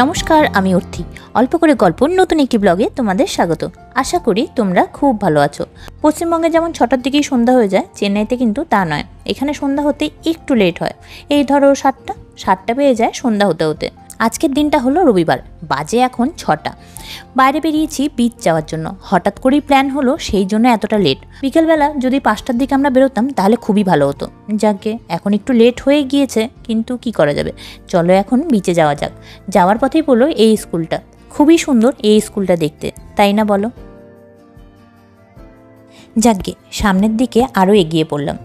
নমস্কার, আমি অর্থি অল্প করে গল্প, নতুন একটি ব্লগে তোমাদের স্বাগত। আশা করি তোমরা খুব ভালো আছো। পশ্চিমবঙ্গে যেমন ছটার দিকেই সন্ধ্যা হয়ে যায়, চেন্নাইতে কিন্তু তা নয়। এখানে সন্ধ্যা হতে একটু লেট হয়। এই ধরো সাতটা সাতটা পেয়ে যায় সন্ধ্যা হতে হতে। আজকের দিনটা হলো রবিবার, বাজে এখন ছটা। বাইরে বেরিয়েছি বিচ যাওয়ার জন্য। হঠাৎ করেই প্ল্যান হলো সেই জন্য এতটা লেট বিকেলবেলা যদি পাঁচটার দিকে আমরা বেরোতাম, তাহলে খুবই ভালো হতো। যাকে এখন একটু লেট হয়ে গিয়েছে, কিন্তু কি করা যাবে? চলো এখন বিচে যাওয়া যাক। যাওয়ার পথেই বলল এই স্কুলটা খুবই সুন্দর এই স্কুলটা দেখতে। তাই না বলো? যাকগে, সামনের দিকে আরও এগিয়ে পড়লাম।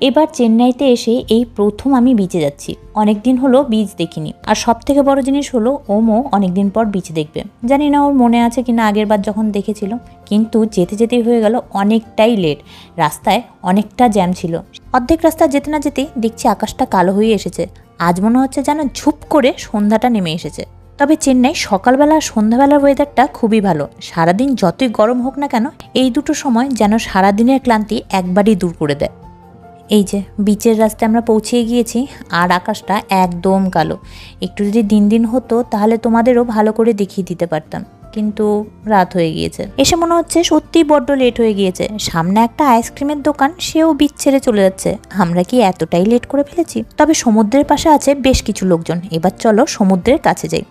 এবার চেন্নাইতে এসে এই প্রথম আমি বিচে যাচ্ছি। অনেক দিন হলো বিচ দেখিনি। আর সব থেকে বড় জিনিস হলো, ওমও অনেক দিন পর বিচ দেখবে। জানি না ওর মনে আছে কিনা আগের বার যখন দেখেছিল, কিন্তু যেতে যেতেই হয়ে গেল অনেকটাই লেট রাস্তায় অনেকটা জ্যাম ছিল। অর্ধেক রাস্তা যেতে না যেতেই দেখছি আকাশটা কালো হয়ে এসেছে। আজ মনে হচ্ছে যেন ঝুপ করে সন্ধ্যাটা নেমে এসেছে। তবে চেন্নাই সকালবেলা আর সন্ধ্যাবেলার ওয়েদারটা খুবই ভালো। সারাদিন যতই গরম হোক না কেন, এই দুটো সময় যেন সারাদিনের ক্লান্তি একবারই দূর করে দেয়। এই যে বিচের রাস্তায় আমরা পৌঁছে গিয়েছি আর আকাশটা একদম কালো। একটু যদি দিন দিন হতো, তাহলে তোমাদেরও ভালো করে দেখিয়ে দিতে পারতাম। কিন্তু রাত হয়ে গিয়েছে। এসে মনে হচ্ছে সত্যিই বড্ড লেট হয়ে গিয়েছে। সামনে একটা আইসক্রিমের দোকান, সেও বিচ ছেড়ে চলে যাচ্ছে। আমরা কি এতটাই লেট করে ফেলেছি? তবে সমুদ্রের পাশে আছে বেশ কিছু লোকজন। এবার চলো সমুদ্রের কাছে যাই।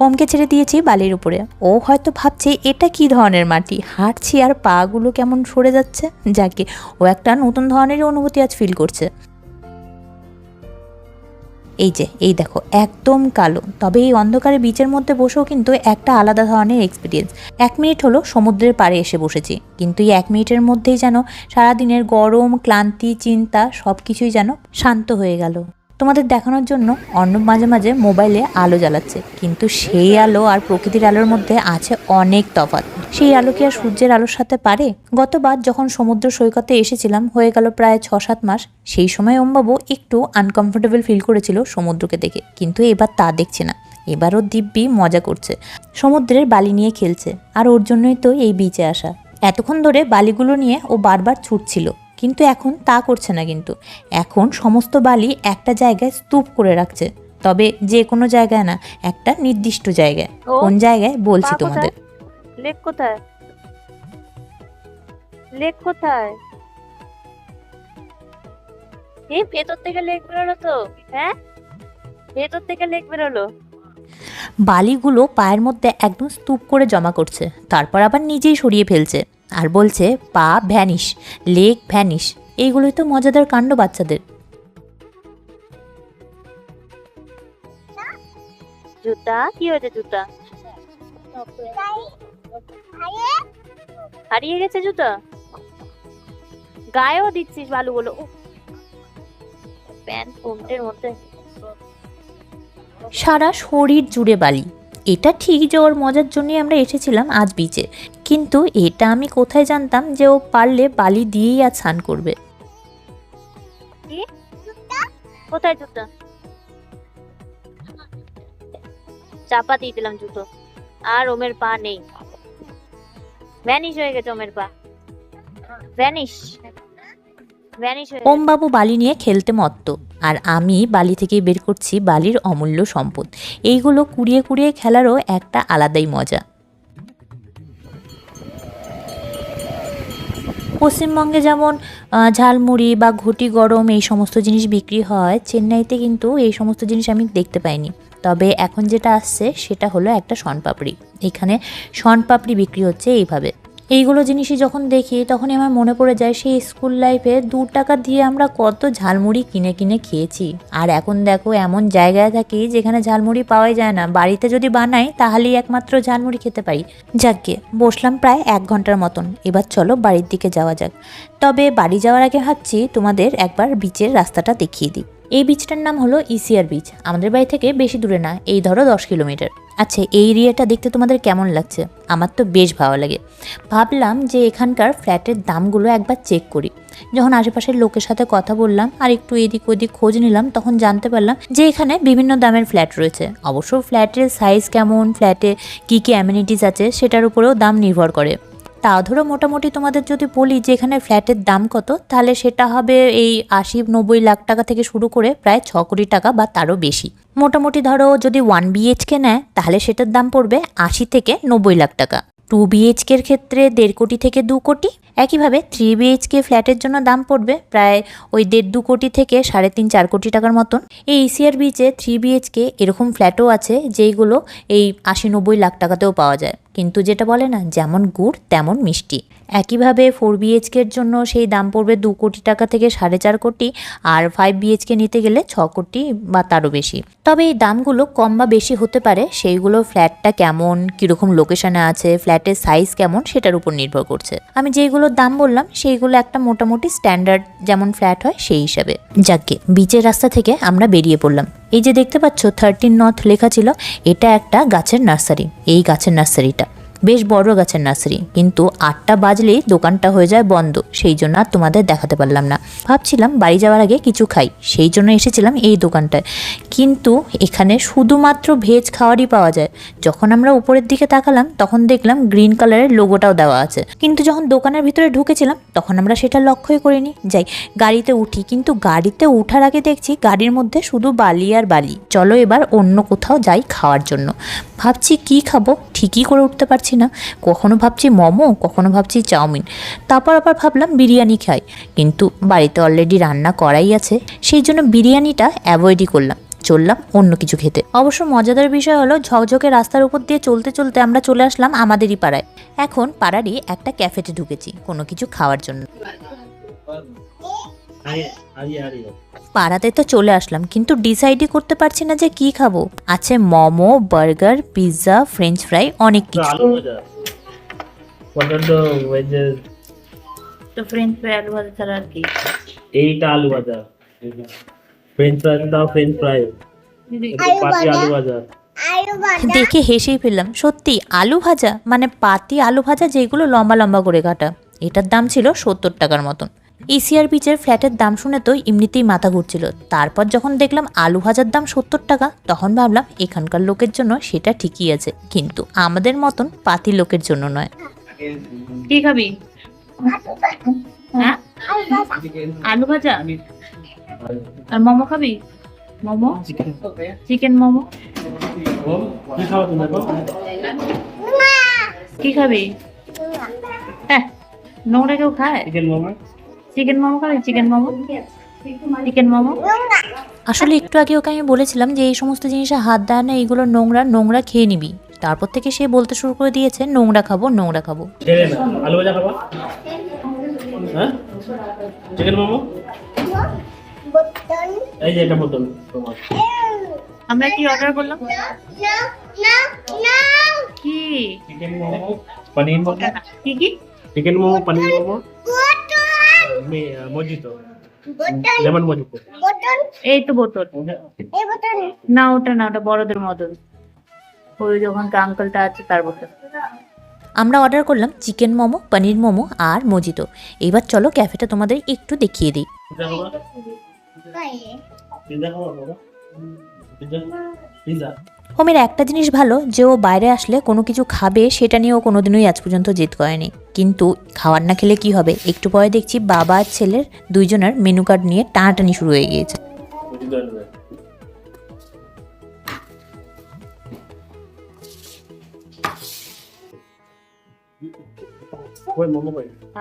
ওমকে ছেড়ে দিয়েছি বালির উপরে। ও হয়তো ভাবছে, এটা কি ধরনের মাটি? হাঁটছি আর পাগুলো কেমন সরে যাচ্ছে? যাকে, ও একটা নতুন ধরনের অনুভূতি আজ ফিল করছে। এই যে, এই দেখো, একদম কালো। তবে এই অন্ধকারে বিচের মধ্যে বসেও কিন্তু একটা আলাদা ধরনের এক্সপিরিয়েন্স এক মিনিট হলো সমুদ্রের পাড়ে এসে বসেছি। কিন্তু এই এক মিনিটের মধ্যেই যেন সারাদিনের গরম, ক্লান্তি, চিন্তা সব কিছুই যেন শান্ত হয়ে গেল। তোমাদের দেখানোর জন্য অর্ণব মাঝে মাঝে মোবাইলে আলো জ্বালাচ্ছে। কিন্তু সেই আলো আর প্রকৃতির আলোর মধ্যে আছে অনেক তফাৎ। সেই আলো কি আর সূর্যের আলোর সাথে পারে? গতবার যখন সমুদ্র সৈকতে এসেছিলাম, হয়ে গেল প্রায় ছ সাত মাস। সেই সময় ওমবাবু একটু আনকমফোর্টেবল ফিল করেছিল সমুদ্রকে দেখে। কিন্তু এবার তা দেখছে না। এবারও দিব্যি মজা করছে। সমুদ্রের বালি নিয়ে খেলছে। আর ওর জন্যই তো এই বিচে আসা। এতক্ষণ ধরে বালিগুলো নিয়ে ও বারবার ছুটছিল। কিন্তু এখন তা করছে না কিন্তু। এখন সমস্ত বালি একটা জায়গায় স্তূপ করে রাখছে। তবে যে কোনো জায়গায় না একটা নির্দিষ্ট জায়গায়। কোন জায়গায় বলছি তোমাদের? লেক কোথায়? লেক কোথায়? এই ভেতর থেকে লেক বেরোলো তো। হ্যাঁ? ভেতর থেকে লেক বেরোলো। বালিগুলো পায়ের মধ্যে একদম স্তূপ করে জমা করছে। তারপর আবার নিজেই সরিয়ে ফেলছে। আর বলছে পা ভ্যানিশ লেগ ভ্যানিশ। এইগুলোই তো মজাদার কাণ্ড বাচ্চাদের। জুতা? কি হয়েছে জুতা? হারিয়ে গেছে জুতা? গায়েও দিচ্ছিস বালুগুলো। প্যান্ট কোমটের মধ্যে সারা শরীর জুড়ে বালি। এটা ঠিক যে ওর মজার জন্যই আমরা এসেছিলাম আজ বিচে কিন্তু এটা আমি কোথায় জানতাম যে ও পারলে বালি দিয়েই আজ স্নান করবে? কোথায় জুতা? চাপা দিয়ে দিলাম জুতো। আর ওমের পা নেই। ভ্যানিশ হয়ে গেছে ওমের পা। ভ্যানিশ ভ্যানিশ ওম বাবু বালি নিয়ে খেলতে মত্ত। আর আমি বালি থেকে বের করছি বালির অমূল্য সম্পদ। এইগুলো কুড়িয়ে কুড়িয়ে খেলারও একটা আলাদাই মজা। পশ্চিমবঙ্গে যেমন ঝালমুড়ি বা ঘটি গরম এই সমস্ত জিনিস বিক্রি হয়, চেন্নাইতে কিন্তু এই সমস্ত জিনিস আমি দেখতে পাইনি। তবে এখন যেটা আসছে সেটা হলো একটা শনপাপড়ি। এখানে শনপাপড়ি বিক্রি হচ্ছে এইভাবে। এইগুলো জিনিসই যখন দেখি, তখনই আমার মনে পড়ে যায় সেই স্কুল লাইফে দু টাকা দিয়ে আমরা কত ঝালমুড়ি কিনে কিনে খেয়েছি। আর এখন দেখো, এমন জায়গায় থাকি যেখানে ঝালমুড়ি পাওয়াই যায় না। বাড়িতে যদি বানাই, তাহলেই একমাত্র ঝালমুড়ি খেতে পারি। যাকগে, বসলাম প্রায় এক ঘণ্টার মতন। এবার চলো বাড়ির দিকে যাওয়া যাক। তবে বাড়ি যাওয়ার আগে ভাবছি তোমাদের একবার বিচের রাস্তাটা দেখিয়ে দিই। এই বিচটার নাম হলো ইসিআর বিচ আমাদের বাড়ি থেকে বেশি দূরে না, এই ধরো দশ কিলোমিটার। আচ্ছা এই এরিয়াটা দেখতে তোমাদের কেমন লাগছে? আমার তো বেশ ভালো লাগে। ভাবলাম যে এখানকার ফ্ল্যাটের দামগুলো একবার চেক করি। যখন আশেপাশের লোকের সাথে কথা বললাম আর একটু এদিক ওদিক খোঁজ নিলাম, তখন জানতে পারলাম যে এখানে বিভিন্ন দামের ফ্ল্যাট রয়েছে। অবশ্য ফ্ল্যাটের সাইজ কেমন, ফ্ল্যাটে কী কী অ্যামিনিটিস আছে, সেটার উপরেও দাম নির্ভর করে। তা ধরো মোটামুটি তোমাদের যদি বলি যে এখানে ফ্ল্যাটের দাম কত, তাহলে সেটা হবে এই আশি নব্বই লাখ টাকা থেকে শুরু করে প্রায় ছ কোটি টাকা বা তারও বেশি। মোটামুটি ধরো যদি ওয়ান বিএইচকে নেয়, তাহলে সেটার দাম পড়বে আশি থেকে নব্বই লাখ টাকা। টু বিএইচকের ক্ষেত্রে দেড় কোটি থেকে দু কোটি, একইভাবে থ্রি বিএইচকে ফ্ল্যাটের জন্য দাম পড়বে প্রায় ওই দেড় দু কোটি থেকে সাড়ে তিন চার কোটি টাকার মতন। এই ইসিআর বিচে থ্রি বিএইচকে এরকম ফ্ল্যাটও আছে, যেইগুলো এই আশি নব্বই লাখ টাকাতেও পাওয়া যায়। কিন্তু যেটা বলে না, যেমন গুড় তেমন মিষ্টি। একইভাবে ফোর বিএইচকের জন্য সেই দাম পড়বে দু কোটি টাকা থেকে সাড়ে চার কোটি আর ফাইভ বিএইচকে নিতে গেলে ছ কোটি বা তারও বেশি। তবে এই দামগুলো কম বা বেশি হতে পারে, সেইগুলো ফ্ল্যাটটা কেমন, কীরকম লোকেশনে আছে, ফ্ল্যাটের সাইজ কেমন সেটার উপর নির্ভর করছে। আমি যেইগুলোর দাম বললাম, সেইগুলো একটা মোটামুটি স্ট্যান্ডার্ড যেমন ফ্ল্যাট হয় সেই হিসাবে। যাকে বিচের রাস্তা থেকে আমরা বেরিয়ে পড়লাম। এই যে দেখতে পাচ্ছ থার্টিন নর্থ লেখা ছিল, এটা একটা গাছের নার্সারি। এই গাছের নার্সারিটা। বেশ বড় গাছের নার্সারি, কিন্তু আটটা বাজলেই দোকানটা হয়ে যায় বন্ধ। সেই জন্য আর তোমাদের দেখাতে পারলাম না। ভাবছিলাম বাড়ি যাওয়ার আগে কিছু খাই, সেই জন্য এসেছিলাম এই দোকানটায়। কিন্তু এখানে শুধুমাত্র ভেজ খাওয়ারই পাওয়া যায়। যখন আমরা উপরের দিকে তাকালাম, তখন দেখলাম গ্রিন কালারের লোগোটাও দেওয়া আছে। কিন্তু যখন দোকানের ভিতরে ঢুকেছিলাম, তখন আমরা সেটা লক্ষ্যই করিনি। যাই, গাড়িতে উঠি, কিন্তু গাড়িতে উঠার আগে দেখছি গাড়ির মধ্যে শুধু বালি আর বালি। চলো এবার অন্য কোথাও যাই খাওয়ার জন্য। ভাবছি কি খাব, ঠিকই করে উঠতে পারছি না। কখনো ভাবছি মোমো, কখনো ভাবছি চাউমিন। তারপর আবার ভাবলাম বিরিয়ানি খাই। কিন্তু বাড়িতে অলরেডি রান্না করাই আছে। সেই জন্য বিরিয়ানিটা অ্যাভয়েডই করলাম। চললাম অন্য কিছু খেতে। অবশ্য মজাদার বিষয় হলো ঝকঝকে রাস্তার উপর দিয়ে চলতে চলতে আমরা চলে আসলাম আমাদেরই পাড়ায়। এখন পাড়ারই একটা ক্যাফেতে ঢুকেছি, কোনো কিছু খাওয়ার জন্য। পাড়াতে তো চলে আসলাম কিন্তু ডিসাইডই করতে পারছি না যে কি খাব। আছে momo burger pizza French fry অনেক কিছু। আলু ভাজা। তো ফ্রেঞ্চ ফ্রাই আলু ভাজা ছাড়া আর কি। এইটা আলু ভাজা। ফ্রেঞ্চ ফ্রাই দাও ফ্রেঞ্চ ফ্রাই পাতি আলু ভাজা। দেখে হেসেই ফেললাম সত্যি আলু ভাজা মানে পাতি আলু ভাজা যেগুলো লম্বা লম্বা করে কাটা এটার দাম ছিল সত্তর টাকার মতন। ইসিআর বিচের ফ্ল্যাটের দাম শুনে তো এমনিতেই মাথা ঘুরছিল। তারপর যখন দেখলাম আলু ভাজার দাম সত্তর টাকা, তখন ভাবলাম এখানকার লোকের জন্য সেটা ঠিকই আছে। কিন্তু আমাদের মতন পাতি লোকের জন্য নয়। কি খাবি? হ্যাঁ? আলু ভাজা? আর মোমো খাবি? মোমো? চিকেন মোমো? কি খাবি? হ্যাঁ নোংরা কেউ খায়? চিকেন মোমো খাবি? চিকেন মোমো? চিকেন মোমো? আসলে একটু আগে ওকে আমি বলেছিলাম যে এই সমস্ত জিনিসে হাত দেয় না এইগুলো নোংরা নোংরা খেয়ে নিবি। তারপর থেকে সে বলতে শুরু করে দিয়েছে নোংরা খাব নোংরা খাব। আলু ভাজা খাবা? হ্যাঁ? চিকেন মোমো? এই যে এটা বোতল। আমরা কি অর্ডার করলাম? কি? চিকেন মোমো পনির মোমো। কি কি? Chicken momo paneer momo. Mojito lemon mojito এই তো বোতল। না ওটা না ওটা বড়দের মতন। ওই যখন আঙ্কেলটা আছে তার বোতল। আমরা অর্ডার করলাম চিকেন মোমো পনির মোমো আর মজিতো এবার চলো ক্যাফেটা তোমাদের একটু দেখিয়ে দিই। পিজা হোমের একটা জিনিস ভালো যে ও বাইরে আসলে কোনো কিছু খাবে সেটা নিয়ে ও কোনোদিনই আজ পর্যন্ত জেদ করেনি। কিন্তু খাওয়ার না খেলে কি হবে? একটু পরে দেখছি বাবা আর ছেলের দুইজনের মেনু কার্ড নিয়ে টানাটানি শুরু হয়ে গিয়েছে।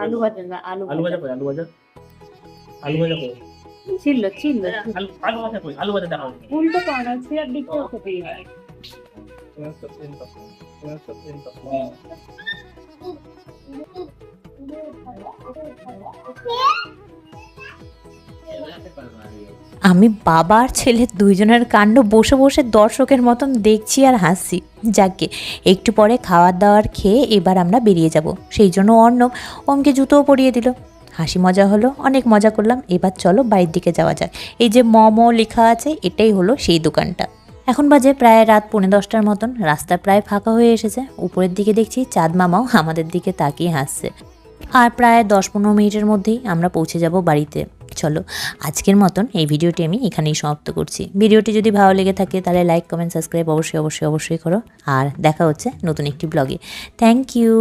আলু ভাজা আলু ভাজা। আলু ভাজা আলু ভাজা? ছিল ছিল। দেখাও উল্টো পাওয়া সিরাপ দিতে হবে আমি বাবা আর ছেলের দুইজনের কাণ্ড বসে বসে দর্শকের মতন দেখছি আর হাসছি। যাকে একটু পরে খাওয়ার দাওয়ার খেয়ে এবার আমরা বেরিয়ে যাব। সেই জন্য অর্ণব ওমকে জুতোও পরিয়ে দিল। হাসি মজা হলো, অনেক মজা করলাম, এবার চলো বাড়ির দিকে যাওয়া যাক। এই যে মমো লেখা আছে, এটাই হলো সেই দোকানটা। এখন বাজে প্রায় রাত পৌনে দশটার মতন, রাস্তা প্রায় ফাঁকা হয়ে এসেছে। উপরের দিকে দেখছি চাঁদ মামাও আমাদের দিকে তাকিয়ে হাসছে। আর প্রায় দশ পনেরো মিনিটের মধ্যেই আমরা পৌঁছে যাব বাড়িতে। চলো, আজকের মতন এই ভিডিওটি আমি এখানেই সমাপ্ত করছি। ভিডিওটি যদি ভালো লেগে থাকে, তাহলে লাইক কমেন্ট সাবস্ক্রাইব অবশ্যই অবশ্যই অবশ্যই করো। আর দেখা হচ্ছে নতুন একটি ব্লগে থ্যাংক ইউ